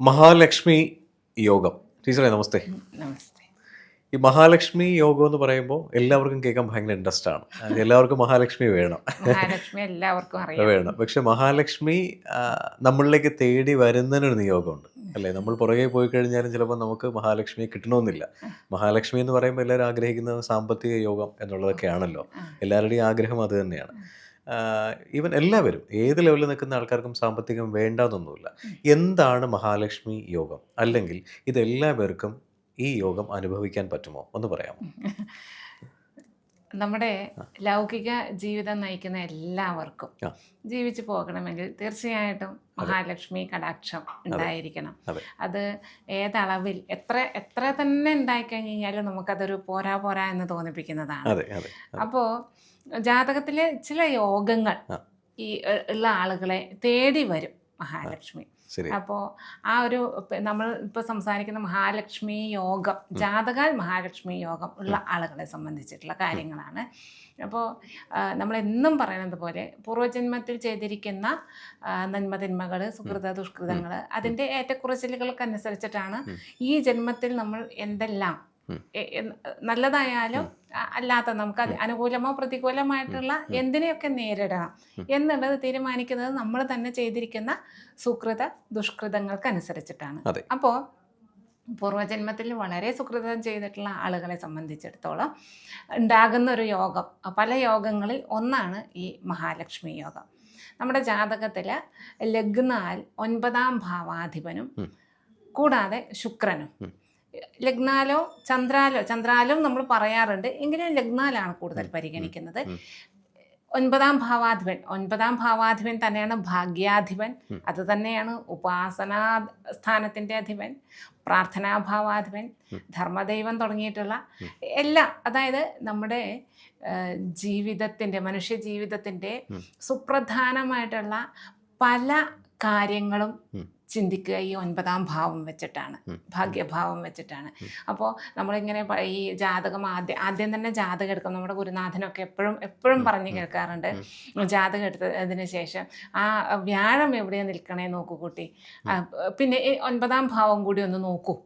മഹാലക്ഷ്മി യോഗം. ടീച്ചറെ നമസ്തേ. നമസ്തേ. ഈ മഹാലക്ഷ്മി യോഗം എന്ന് പറയുമ്പോൾ എല്ലാവർക്കും കേൾക്കാൻ ഭയങ്കര ഇൻട്രസ്റ്റ് ആണ്. എല്ലാവർക്കും മഹാലക്ഷ്മി വേണം. മഹാലക്ഷ്മി എല്ലാവർക്കും അറിയാം. വേണം. പക്ഷെ മഹാലക്ഷ്മി നമ്മളിലേക്ക് തേടി വരുന്നതിനൊരു നിയോഗമുണ്ട്. അല്ലേ? നമ്മൾ പുറകെ പോയി കഴിഞ്ഞാലും ചിലപ്പോൾ നമുക്ക് മഹാലക്ഷ്മി കിട്ടണമെന്നില്ല. മഹാലക്ഷ്മി എന്ന് പറയുമ്പോൾ എല്ലാവരും ആഗ്രഹിക്കുന്നത് സാമ്പത്തിക യോഗം എന്നുള്ളതൊക്കെയാണല്ലോ. എല്ലാവരുടെയും ആഗ്രഹം അത് തന്നെയാണ്. ഈവൻ എല്ലാവരും ഏത് ലെവലിൽ നിൽക്കുന്ന ആൾക്കാർക്കും സാമ്പത്തികം വേണ്ടാന്നൊന്നുമില്ല. എന്താണ് മഹാലക്ഷ്മി യോഗം? അല്ലെങ്കിൽ ഇതെല്ലാവർക്കും ഈ യോഗം അനുഭവിക്കാൻ പറ്റുമോ? ഒന്ന് പറയാമോ? നമ്മുടെ ലൗകിക ജീവിതം നയിക്കുന്ന എല്ലാവർക്കും. ജീവിച്ചു പോകണമെങ്കിൽ തീർച്ചയായിട്ടും മഹാലക്ഷ്മി കടാക്ഷം ഉണ്ടായിരിക്കണം. അത്. ഏതളവിൽ എത്ര എത്ര തന്നെ ഉണ്ടായിക്കഴിഞ്ഞ് കഴിഞ്ഞാലും നമുക്കതൊരു പോരാ പോരാ എന്ന് തോന്നിപ്പിക്കുന്നതാണ്. അപ്പോൾ ജാതകത്തിലെ ചില യോഗങ്ങൾ ഈ ഉള്ള ആളുകളെ തേടി വരും മഹാലക്ഷ്മി. അപ്പോൾ ആ ഒരു ഇപ്പ- നമ്മൾ ഇപ്പോൾ സംസാരിക്കുന്ന മഹാലക്ഷ്മി യോഗം ജാതകാൽ മഹാലക്ഷ്മി യോഗം ഉള്ള ആളുകളെ സംബന്ധിച്ചിട്ടുള്ള കാര്യങ്ങളാണ്. അപ്പോൾ നമ്മൾ എന്നും പറയുന്നത് പോലെ പൂർവജന്മത്തിൽ ചെയ്തിരിക്കുന്ന നന്മതിന്മകൾ സുഹൃത ദുഷ്കൃതങ്ങൾ അതിന്റെ ഏറ്റക്കുറച്ചിലുകൾക്കനുസരിച്ചിട്ടാണ്. ഈ ജന്മത്തിൽ നമ്മൾ എന്തെല്ലാം നല്ലതായാലും അല്ലാത്ത നമുക്ക് അനുകൂലമോ പ്രതികൂലമായിട്ടുള്ള എന്തിനെയൊക്കെ നേരിടണം എന്നുള്ളത് തീരുമാനിക്കുന്നത് നമ്മൾ തന്നെ ചെയ്തിരിക്കുന്ന സുകൃത ദുഷ്കൃതങ്ങൾക്കനുസരിച്ചിട്ടാണ്. അനുസരിച്ചിട്ടാണ് അപ്പോൾ പൂർവജന്മത്തിൽ വളരെ സുകൃതം ചെയ്തിട്ടുള്ള ആളുകളെ സംബന്ധിച്ചിടത്തോളം ഉണ്ടാകുന്ന ഒരു യോഗം പല യോഗങ്ങളിൽ ഒന്നാണ് ഈ മഹാലക്ഷ്മി യോഗം. നമ്മുടെ ജാതകത്തിൽ ലഗ്നാൽ ഒൻപതാം ഭാവാധിപനും കൂടാതെ ശുക്രനും. ലഗ്നാലോ ചന്ദ്രാലോ ചന്ദ്രാലോ നമ്മൾ പറയാറുണ്ട് എങ്കിലും ലഗ്നാലാണ് കൂടുതൽ പരിഗണിക്കുന്നത്. ഒൻപതാം ഭാവാധിപൻ ഒൻപതാം ഭാവാധിപൻ തന്നെയാണ് ഭാഗ്യാധിപൻ. അത് തന്നെയാണ് ഉപാസനാ സ്ഥാനത്തിന്റെ അധിപൻ പ്രാർത്ഥനാഭാവാധിപൻ ധർമ്മദൈവം തുടങ്ങിയിട്ടുള്ള. എല്ലാം അതായത് നമ്മുടെ ജീവിതത്തിന്റെ മനുഷ്യ ജീവിതത്തിന്റെ സുപ്രധാനമായിട്ടുള്ള പല കാര്യങ്ങളും. ചിന്തിക്കുക ഈ ഒൻപതാം ഭാവം വെച്ചിട്ടാണ്. ഭാഗ്യഭാവം വെച്ചിട്ടാണ്. അപ്പോൾ നമ്മളിങ്ങനെ ഈ ജാതകം ആദ്യം ആദ്യം തന്നെ ജാതകം എടുക്കും. നമ്മുടെ ഗുരുനാഥനൊക്കെ എപ്പോഴും എപ്പോഴും പറഞ്ഞു കേൾക്കാറുണ്ട്. ജാതകം എടുത്തതിന് ശേഷം ആ വ്യാഴം എവിടെയാണ് നിൽക്കണേ നോക്കൂ കുട്ടി. പിന്നെ ഈ ഒൻപതാം ഭാവം കൂടി ഒന്ന് നോക്കൂ.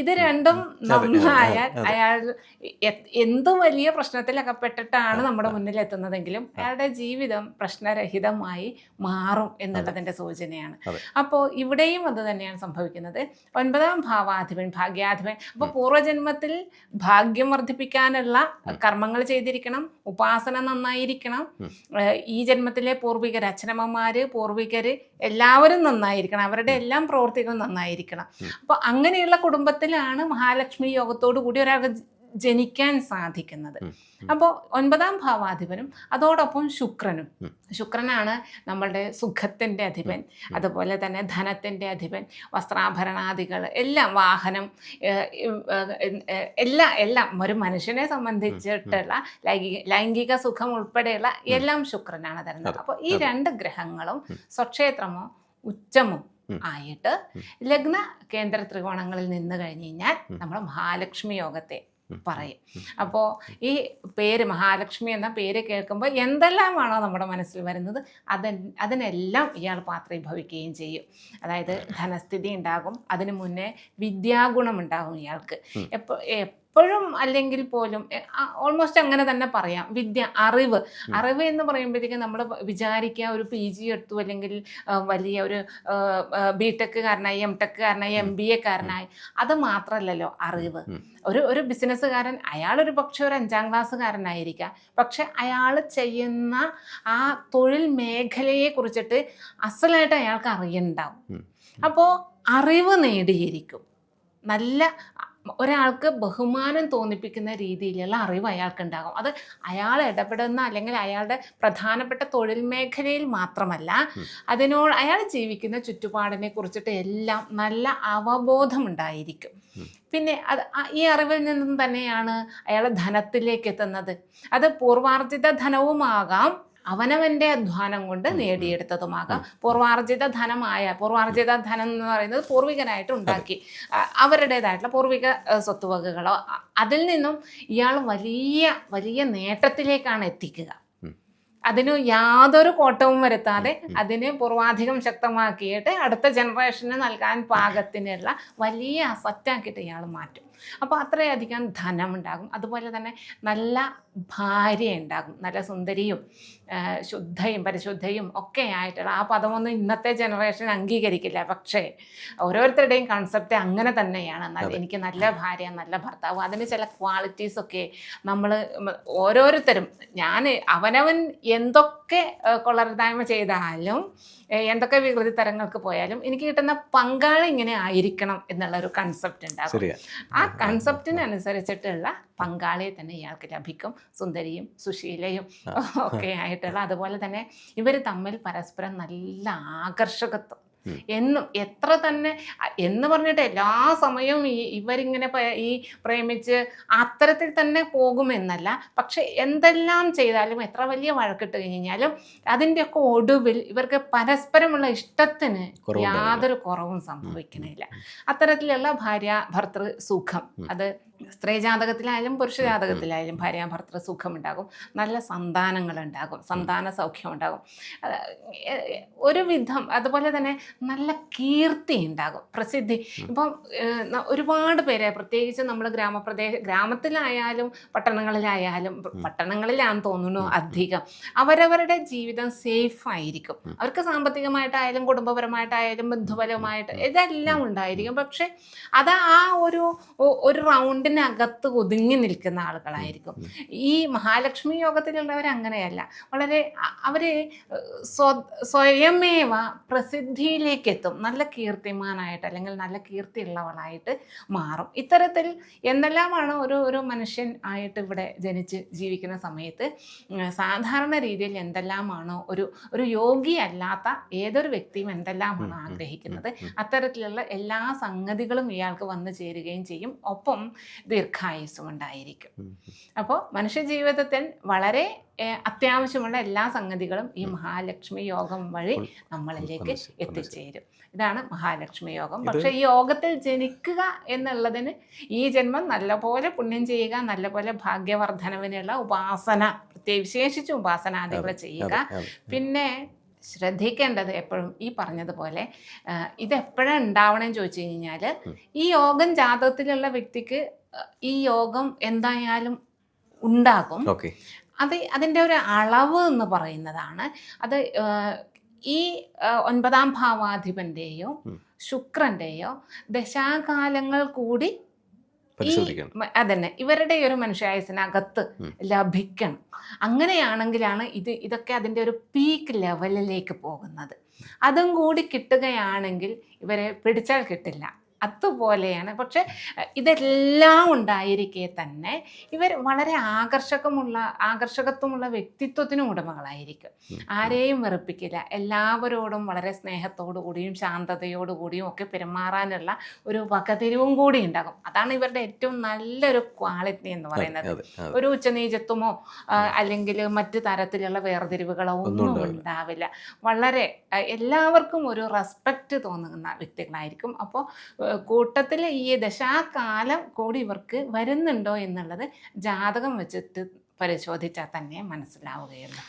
ഇത് രണ്ടും നന്നായാൽ അയാൾ എന്ത് വലിയ പ്രശ്നത്തിലകപ്പെട്ടിട്ടാണ് നമ്മുടെ മുന്നിൽ എത്തുന്നതെങ്കിലും അയാളുടെ ജീവിതം പ്രശ്നരഹിതമായി മാറും എന്നുള്ളതിന്റെ സൂചനയാണ്. അപ്പോ അപ്പോൾ ഇവിടെയും അത് തന്നെയാണ് സംഭവിക്കുന്നത്. ഒൻപതാം ഭാവാധിപൻ ഭാഗ്യാധിപൻ. അപ്പോൾ പൂർവജന്മത്തിൽ ഭാഗ്യം വർദ്ധിപ്പിക്കാനുള്ള കർമ്മങ്ങൾ ചെയ്തിരിക്കണം. ഉപാസന നന്നായിരിക്കണം. ഈ ജന്മത്തിലെ പൂർവികർ അച്ഛനമ്മമാര് പൂർവികര് എല്ലാവരും നന്നായിരിക്കണം. അവരുടെ എല്ലാം പ്രവൃത്തികളും നന്നായിരിക്കണം. അപ്പൊ അപ്പോൾ അങ്ങനെയുള്ള കുടുംബത്തിലാണ് മഹാലക്ഷ്മി യോഗത്തോടു കൂടി ഒരാൾക്ക് ജനിക്കാൻ സാധിക്കുന്നത്. അപ്പോൾ ഒൻപതാം ഭാവാധിപനും അതോടൊപ്പം ശുക്രനും. ശുക്രനാണ് നമ്മളുടെ സുഖത്തിന്റെ അധിപൻ. അതുപോലെ തന്നെ ധനത്തിന്റെ അധിപൻ വസ്ത്രാഭരണാദികൾ എല്ലാം വാഹനം എല്ലാം എല്ലാം ഒരു മനുഷ്യനെ സംബന്ധിച്ചിട്ടുള്ള ലൈംഗിക ലൈംഗിക സുഖം ഉൾപ്പെടെയുള്ള എല്ലാം ശുക്രനാണ് തരുന്നത് അപ്പോൾ ഈ രണ്ട് ഗ്രഹങ്ങളും സ്വക്ഷേത്രമോ ഉച്ചമോ. ആയിട്ട്. ലഗ്ന കേന്ദ്ര ത്രികോണങ്ങളിൽ നിന്ന് കഴിഞ്ഞ് കഴിഞ്ഞാൽ നമ്മൾ മഹാലക്ഷ്മി യോഗത്തെ പറയും. അപ്പോൾ ഈ പേര് മഹാലക്ഷ്മി എന്ന പേര് കേൾക്കുമ്പോൾ എന്തെല്ലാമാണോ നമ്മുടെ മനസ്സിൽ വരുന്നത് അത് അതിനെല്ലാം ഇയാൾ പാത്രീഭവിക്കുകയും ചെയ്യും. അതായത് ധനസ്ഥിതി ഉണ്ടാകും അതിനു മുന്നേ വിദ്യാഗുണം ഉണ്ടാകും ഇയാൾക്ക്. ഉം. എപ്പോഴും അല്ലെങ്കിൽ പോലും ഓൾമോസ്റ്റ് അങ്ങനെ തന്നെ പറയാം. വിദ്യ അറിവ്. അറിവ് എന്ന് പറയുമ്പോഴത്തേക്കും നമ്മൾ വിചാരിക്കുക ഒരു പി ജി എടുത്തു അല്ലെങ്കിൽ വലിയ ഒരു ബി ടെക്കുകാരനായി എം ടെക്കുകാരനായി എം ബി എക്കാരനായി അത് മാത്രമല്ലല്ലോ അറിവ്. ഒരു ഒരു ബിസിനസ്സുകാരൻ അയാൾ ഒരു പക്ഷെ ഒരു അഞ്ചാം ക്ലാസ്സുകാരനായിരിക്കാം. പക്ഷെ അയാൾ ചെയ്യുന്ന ആ തൊഴിൽ മേഖലയെ കുറിച്ചിട്ട് അസലായിട്ട് അയാൾക്ക് അറിയണ്ടാവും. അപ്പോൾ അറിവ് നേടിയിരിക്കും. നല്ല ഒരാൾക്ക് ബഹുമാനം തോന്നിപ്പിക്കുന്ന രീതിയിലുള്ള അറിവ് അയാൾക്കുണ്ടാകും. അത് അയാൾ ഇടപെടുന്ന അല്ലെങ്കിൽ അയാളുടെ പ്രധാനപ്പെട്ട തൊഴിൽ മേഖലയിൽ മാത്രമല്ല അതിനോട് അയാൾ ജീവിക്കുന്ന ചുറ്റുപാടിനെ കുറിച്ചിട്ട് എല്ലാം നല്ല അവബോധമുണ്ടായിരിക്കും. ഉണ്ടായിരിക്കും പിന്നെ അത് ഈ അറിവിൽ നിന്നും തന്നെയാണ് അയാൾ ധനത്തിലേക്ക് എത്തുന്നത്. അത് പൂർവാർജിത ധനവുമാകാം. അവനവന്റെ അധ്വാനം കൊണ്ട്. നേടിയെടുത്തതുമാകാം. പൂർവാർജിത ധനമായ പൂർവാർജിത ധനം എന്ന് പറയുന്നത് പൂർവികനായിട്ട് ഉണ്ടാക്കി. അവരുടേതായിട്ടുള്ള പൂർവിക സ്വത്തുവകകളോ അതിൽ നിന്നും ഇയാൾ വലിയ വലിയ നേട്ടത്തിലേക്കാണ് എത്തിക്കുക. അതിന് യാതൊരു കോട്ടവും വരുത്താതെ അതിനെ പൂർവാധികം ശക്തമാക്കിയിട്ട് അടുത്ത ജനറേഷന് നൽകാൻ പാകത്തിനുള്ള വലിയ അസറ്റാക്കിയിട്ട് ഇയാൾ മാറ്റും. അപ്പോൾ അത്രയധികം ധനം ഉണ്ടാകും അതുപോലെ തന്നെ നല്ല ഭാര്യ ഉണ്ടാകും നല്ല സുന്ദരിയും ശുദ്ധയും പരിശുദ്ധയും ഒക്കെ ആയിട്ടുള്ള ആ പദമൊന്നും ഇന്നത്തെ ജനറേഷൻ അംഗീകരിക്കില്ല. പക്ഷേ ഓരോരുത്തരുടെയും കൺസെപ്റ്റ് അങ്ങനെ തന്നെയാണ്. എനിക്ക് നല്ല ഭാര്യ നല്ല ഭർത്താവ് അതിന് ചില ക്വാളിറ്റീസൊക്കെ നമ്മൾ ഓരോരുത്തരും ഞാൻ അവനവൻ എന്തൊക്കെ കൊള്ളരുതായ്മ ചെയ്താലും എന്തൊക്കെ വികൃതി തരങ്ങൾക്ക് പോയാലും എനിക്ക് കിട്ടുന്ന പങ്കാളി ഇങ്ങനെ ആയിരിക്കണം എന്നുള്ള ഒരു കൺസെപ്റ്റ് ഉണ്ടാകും. ആ കൺസെപ്റ്റിനനുസരിച്ചിട്ടുള്ള പങ്കാളിയെ തന്നെ ഇയാൾക്ക് ലഭിക്കും. സുന്ദരിയും സുശീലയും ഒക്കെ ആയിട്ടുള്ള അതുപോലെ തന്നെ ഇവർ തമ്മിൽ പരസ്പരം നല്ല ആകർഷകത്വം. എന്നും എത്ര തന്നെ എന്ന് പറഞ്ഞിട്ട് എല്ലാ സമയവും ഈ ഇവരിങ്ങനെ ഈ പ്രേമിച്ച് അത്തരത്തിൽ തന്നെ പോകുമെന്നല്ല. പക്ഷെ എന്തെല്ലാം ചെയ്താലും എത്ര വലിയ വഴക്കിട്ട് കഴിഞ്ഞാലും അതിന്റെയൊക്കെ ഒടുവിൽ ഇവർക്ക് പരസ്പരമുള്ള ഇഷ്ടത്തിന് യാതൊരു കുറവും സംഭവിക്കണില്ല. അത്തരത്തിലുള്ള ഭാര്യ ഭർത്തൃ സുഖം. അത് സ്ത്രീ ജാതകത്തിലായാലും പുരുഷ ജാതകത്തിലായാലും ഭാര്യ ഭർത്തൃ സുഖമുണ്ടാകും. നല്ല സന്താനങ്ങൾ ഉണ്ടാകും സന്താന സൗഖ്യം ഉണ്ടാകും ഒരുവിധം ഒരു വിധം അതുപോലെ തന്നെ നല്ല കീർത്തി ഉണ്ടാകും പ്രസിദ്ധി ഇപ്പം ഒരുപാട് പേരെ പ്രത്യേകിച്ച് നമ്മൾ ഗ്രാമപ്രദേശ ഗ്രാമത്തിലായാലും പട്ടണങ്ങളിലായാലും പട്ടണങ്ങളിലാണെന്ന് തോന്നുന്നു അധികം. അവരവരുടെ ജീവിതം സേഫ് ആയിരിക്കും അവർക്ക് സാമ്പത്തികമായിട്ടായാലും കുടുംബപരമായിട്ടായാലും ബന്ധുപരമായിട്ട് ഇതെല്ലാം ഉണ്ടായിരിക്കും. പക്ഷെ അത് ആ ഒരു ഒരു ഒരു റൗണ്ടിനകത്ത് ഒതുങ്ങി നിൽക്കുന്ന ആളുകളായിരിക്കും. ഈ മഹാലക്ഷ്മി യോഗത്തിലുള്ളവർ അങ്ങനെയല്ല. വളരെ അവരെ സ്വ- സ്വയമേവ പ്രസിദ്ധിയിലേക്ക് എത്തും നല്ല കീർത്തിമാനായിട്ട് അല്ലെങ്കിൽ നല്ല കീർത്തിയുള്ളവളായിട്ട് മാറും. ഇത്തരത്തിൽ എന്തെല്ലാമാണ് ഒരു ഒരു മനുഷ്യൻ ആയിട്ട് ഇവിടെ ജനിച്ച് ജീവിക്കുന്ന സമയത്ത് സാധാരണ രീതിയിൽ എന്തെല്ലാമാണോ ഒരു ഒരു യോഗി അല്ലാത്ത ഏതൊരു വ്യക്തിയും എന്തെല്ലാമാണോ ആഗ്രഹിക്കുന്നത്. അത്തരത്തിലുള്ള എല്ലാ സംഗതികളും ഇയാൾക്ക് വന്നു ചേരുകയും ചെയ്യും. ഒപ്പം ദീർഘായുസ്സും ഉണ്ടായിരിക്കും അപ്പോൾ മനുഷ്യ ജീവിതത്തിൽ വളരെ അത്യാവശ്യമുള്ള എല്ലാ സംഗതികളും ഈ മഹാലക്ഷ്മി യോഗം വഴി നമ്മളിലേക്ക് എത്തിച്ചേരും. ഇതാണ് മഹാലക്ഷ്മി യോഗം. പക്ഷെ ഈ യോഗത്തിൽ ജനിക്കുക എന്നുള്ളതിന് ഈ ജന്മം നല്ലപോലെ പുണ്യം ചെയ്യുക നല്ലപോലെ ഭാഗ്യവർദ്ധനവിനുള്ള ഉപാസന പ്രത്യേക വിശേഷിച്ച് ഉപാസനാദികൾ ചെയ്യുക. പിന്നെ ശ്രദ്ധിക്കേണ്ടത് എപ്പോഴും ഈ പറഞ്ഞതുപോലെ ഇതെപ്പോഴാണ് ഇത് എപ്പോഴാണ് ഉണ്ടാവണമെന്ന് ചോദിച്ചു കഴിഞ്ഞാൽ ഈ യോഗം ജാതകത്തിലുള്ള വ്യക്തിക്ക് ഈ യോഗം എന്തായാലും ഉണ്ടാകും. ഓക്കെ. അത് അതിന്റെ ഒരു അളവ് എന്ന് പറയുന്നതാണ്. അത് ഈ ഒൻപതാം ഭാവാധിപന്റെയോ ശുക്രന്റെയോ ശുക്രന്റെയോ ദശാകാലങ്ങൾ കൂടി അതന്നെ ഇവരുടെ ഒരു മനുഷ്യായുസിനകത്ത്. ലഭിക്കണം. അങ്ങനെയാണെങ്കിലാണ് ഇത് ഇതൊക്കെ അതിന്റെ ഒരു പീക്ക് ലെവലിലേക്ക് പോകുന്നത്. അതും കൂടി കിട്ടുകയാണെങ്കിൽ ഇവരെ പിടിച്ചാൽ കിട്ടില്ല. അതുപോലെയാണ്. പക്ഷെ ഇതെല്ലാം ഉണ്ടായിരിക്കെ തന്നെ ഇവർ വളരെ ആകർഷകമുള്ള ആകർഷകത്വമുള്ള വ്യക്തിത്വത്തിനും ഉടമകളായിരിക്കും. ആരെയും വെറുപ്പിക്കില്ല. എല്ലാവരോടും വളരെ സ്നേഹത്തോടു കൂടിയും ശാന്തതയോടു കൂടിയും ഒക്കെ പെരുമാറാനുള്ള ഒരു വകതിരിവും കൂടി ഉണ്ടാകും. അതാണ് ഇവരുടെ ഏറ്റവും നല്ലൊരു ക്വാളിറ്റി എന്ന് പറയുന്നത്. ഒരു ഉച്ചനീചത്വമോ അല്ലെങ്കിൽ മറ്റു തരത്തിലുള്ള വേർതിരിവുകളോ ഒന്നും. ഉണ്ടാവില്ല. വളരെ എല്ലാവർക്കും ഒരു റെസ്പെക്റ്റ് തോന്നുന്ന വ്യക്തികളായിരിക്കും. അപ്പോൾ കൂട്ടത്തിൽ ഈ ദശാകാലം കൂടി ഇവർക്ക് വരുന്നുണ്ടോ എന്നുള്ളത് ജാതകം വെച്ചിട്ട് പരിശോധിച്ചാൽ തന്നെ മനസ്സിലാവുകയുള്ളൂ.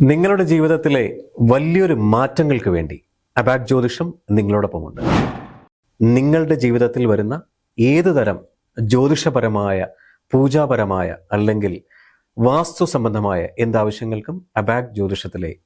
നിങ്ങളുടെ ജീവിതത്തിലെ വലിയൊരു മാറ്റങ്ങൾക്ക് വേണ്ടി അബാക് ജ്യോതിഷം നിങ്ങളോടൊപ്പമുണ്ട്. നിങ്ങളുടെ ജീവിതത്തിൽ വരുന്ന ഏത് തരം ജ്യോതിഷപരമായ പൂജാപരമായ അല്ലെങ്കിൽ വാസ്തു സംബന്ധമായ എന്താവശ്യങ്ങൾക്കും അബാക് ജ്യോതിഷത്തിലെ